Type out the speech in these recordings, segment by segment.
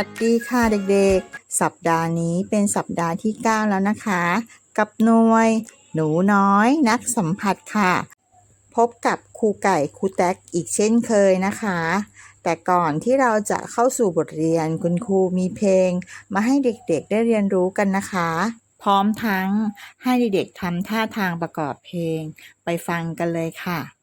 วัสดีค่ะเด็กๆ สัปดาห์นี้เป็นสัปดาห์ที่ 9 แล้วนะคะ กับหน่วย หนูน้อย นักสัมผัสค่ะ พบกับครูไก่ครูแท็กอีกเช่นเคยนะคะ แต่ก่อนที่เราจะเข้าสู่บทเรียนคุณครูมีเพลง มาให้เด็กๆได้เรียนรู้กันนะคะ พร้อมทั้งให้เด็กๆทำท่าทางประกอบเพลงไปฟังกันเลยค่ะ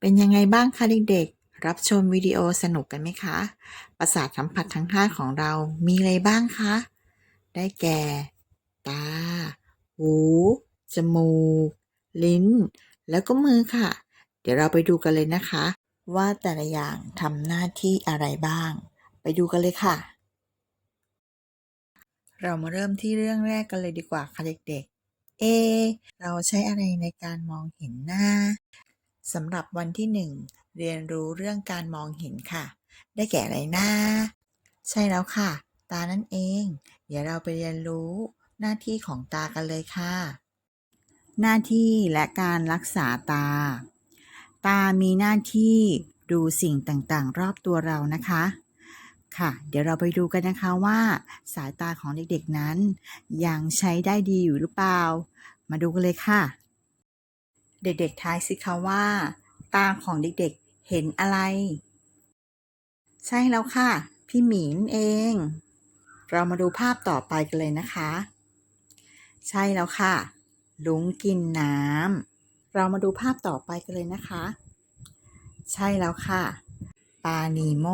เป็นยังไงบ้างคะเด็กๆ รับชมวิดีโอสนุกกันไหมคะ ประสาทสัมผัสทั้งห้าของเรามีอะไรบ้างคะ ได้แก่ ตา หู จมูก ลิ้น แล้วก็มือค่ะ เดี๋ยวเราไปดูกันเลยนะคะ ว่าแต่ละอย่างทำหน้าที่อะไรบ้าง ไปดูกันเลยค่ะ เรามาเริ่มที่เรื่องแรกกันเลยดีกว่าค่ะเด็กๆ เอ เราใช้อะไรในการมองเห็นหน้า สำหรับวันที่หนึ่งเรียนรู้เรื่องการมองเห็นค่ะ ได้แก่อะไรนะใช่แล้วค่ะ ตานั่นเอง เดี๋ยวเราไปเรียนรู้หน้าที่ของตากันเลยค่ะ หน้าที่และการรักษาตา ตามีหน้าที่ดูสิ่งต่างๆ รอบตัวเรานะคะ ค่ะ เดี๋ยวเราไปดูกันนะคะว่า สายตาของเด็กๆนั้น ยังใช้ได้ดีอยู่หรือเปล่า มาดูกันเลยค่ะ เด็กๆทายสิคะว่า ตาของเด็กๆเห็นอะไร ใช่แล้วค่ะ พี่หมีนเอง เรามาดูภาพต่อไปกันเลยนะคะ ใช่แล้วค่ะ ลุงกินน้ำเรามาดูภาพต่อไปกันเลยนะคะ ใช่แล้วค่ะปลานีโม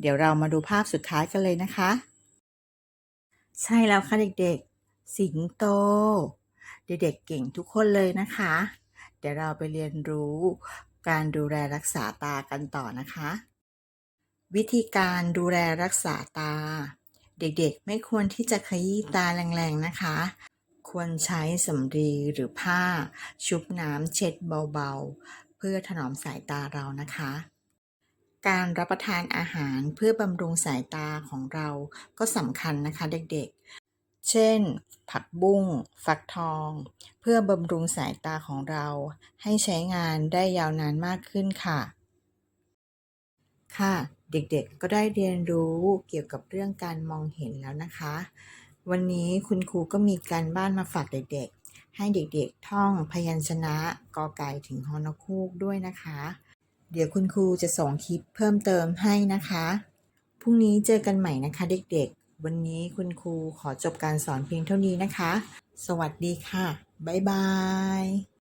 เดี๋ยวเรามาดูภาพสุดท้ายกันเลยนะคะ ใช่แล้วค่ะเด็กๆ สิงโต เด็กๆเก่งทุกคนเลยนะคะ ดี๋ยวเราไปเรียนรู้การดูแลรักษาตากันต่อนะคะ วิธีการดูแลรักษาตา เด็กๆ ไม่ควรที่จะขยี้ตาแรงๆ นะคะ ควรใช้สำลีหรือผ้า ชุบน้ำเช็ดเบาๆ เพื่อถนอมสายตาเรานะคะ การรับประทานอาหารเพื่อบำรุงสายตาของเราก็สำคัญนะคะเด็กๆ เช่น ผักบุ้ง ฟักทอง เพื่อบำรุงสายตาของเราให้ใช้งานได้ยาวนานมากขึ้นค่ะ ค่ะ เด็กๆก็ได้เรียนรู้เกี่ยวกับเรื่องการมองเห็นแล้วนะคะ วันนี้คุณครูก็มีการบ้านมาฝากเด็กๆ ให้เด็กๆ ท่องพยัญชนะกอไก่ถึงฮอนคูกด้วยนะคะ เดี๋ยวคุณครูจะส่งคลิปเพิ่มเติมให้นะคะ พรุ่งนี้เจอกันใหม่นะคะเด็กๆ วันนี้คุณครูขอจบการสอนเพียงเท่านี้นะคะ สวัสดีค่ะ บ๊ายบาย